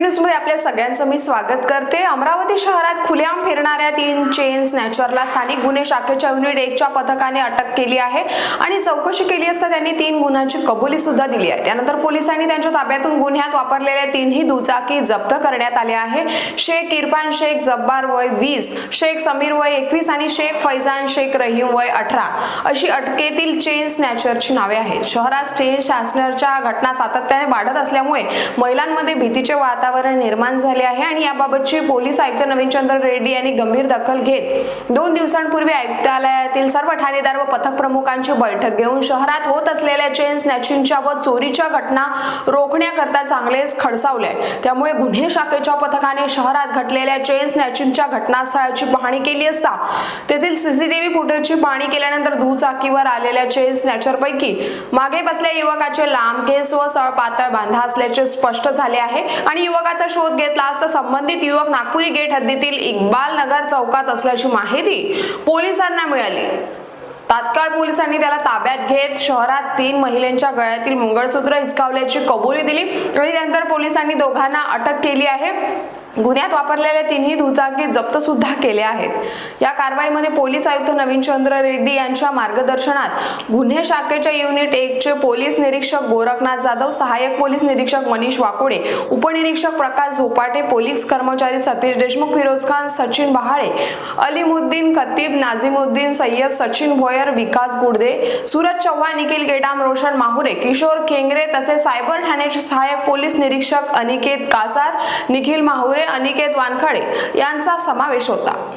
न्यूजमध्ये आपल्या सगळ्यांचं मी स्वागत करते. अमरावती शहरात खुलेआम फिरणाऱ्या तीन चेन स्नॅचरला स्थानिक गुन्हे शाखेच्या युनिट एकच्या पथकाने अटक केली आहे आणि चौकशी केली असता त्यांनी तीन गुन्ह्यांची कबुली सुद्धा दिली आहे. त्यानंतर पोलिसांनी त्यांच्या ताब्यातून गुन्ह्यात वापरलेल्या तीनही दुचाकी जप्त करण्यात आल्या आहे. शेख इरफान शेख जब्बार वय वीस शेख समीर वय एकवीस आणि शेख फैजान शेख रहीम वय अठरा अशी अटकेतील चेन स्नॅचरची नावे आहेत. शहरात चेन स्नॅचरच्या घटना सातत्याने वाढत असल्यामुळे महिलांमध्ये भीतीचे वातावरण निर्माण झाले आहे आणि याबाबतची पोलीस आयुक्त नवीनचंद्र रेड्डी यांनी गंभीर दखल घेत दोन दिवसांपूर्वी आयुक्तालयातील सर्व ठाणेदार व पथक प्रमुखांची बैठक घेऊन शहरात होत असलेल्या चेन स्नॅचिंगच्या व चोरीच्या घटना रोखण्याकरता चांगलेच खडसावले त्यामुळे गुन्हे शाखेच्या पथकाने शहरात घडलेल्या चेन स्नॅचिंगच्या घटनास्थळाची पाहणी केली असता तेथील सीसीटीव्ही फुटेजची पाहणी केल्यानंतर दुचाकीवर आलेल्या चेन स्नॅचर पैकी मागे बसल्या युवकाचे लांब केस व सळ पातळ बांधा असल्याचे स्पष्ट झाले आहे आणि युवकाचा शोध घेतला असता संबंधित युवक नागपुरी गेट हद्दीतील इक्बाल नगर चौकात असल्याची माहिती पोलिसांना मिळाली. तात्काळ पोलिसांनी त्याला ताब्यात घेत शहरात तीन महिलांच्या गळ्यातील मंगळसूत्र हिसकावल्याची कबुली दिली. आणि त्यानंतर पोलिसांनी दोघांना अटक केली आहे. गुन्ह्यात वापरलेल्या तिन्ही दुचाकी जप्त सुद्धा केल्या आहेत. या कारवाईमध्ये पोलीस आयुक्त नवीनचंद्र रेड्डी यांच्या मार्गदर्शनात गुन्हे शाखेच्या युनिट एकचे पोलीस निरीक्षक गोरखनाथ जाधव सहाय्यक पोलीस निरीक्षक मनीष वाकोडे उपनिरीक्षक प्रकाश झोपाटे पोलीस कर्मचारी सतीश देशमुख फिरोज खान सचिन बहाळे अलीमुद्दीन खतीब नाझिमुद्दीन सय्यद सचिन भोयर विकास गुडदे सूरज चव्हाण निखिल गेडाम रोशन माहुरे किशोर खेंगरे तसेच सायबर ठाण्याचे सहाय्यक पोलीस निरीक्षक अनिकेत कासार निखिल माहुरे अनिकेत वानखडे यांचा समावेश होता.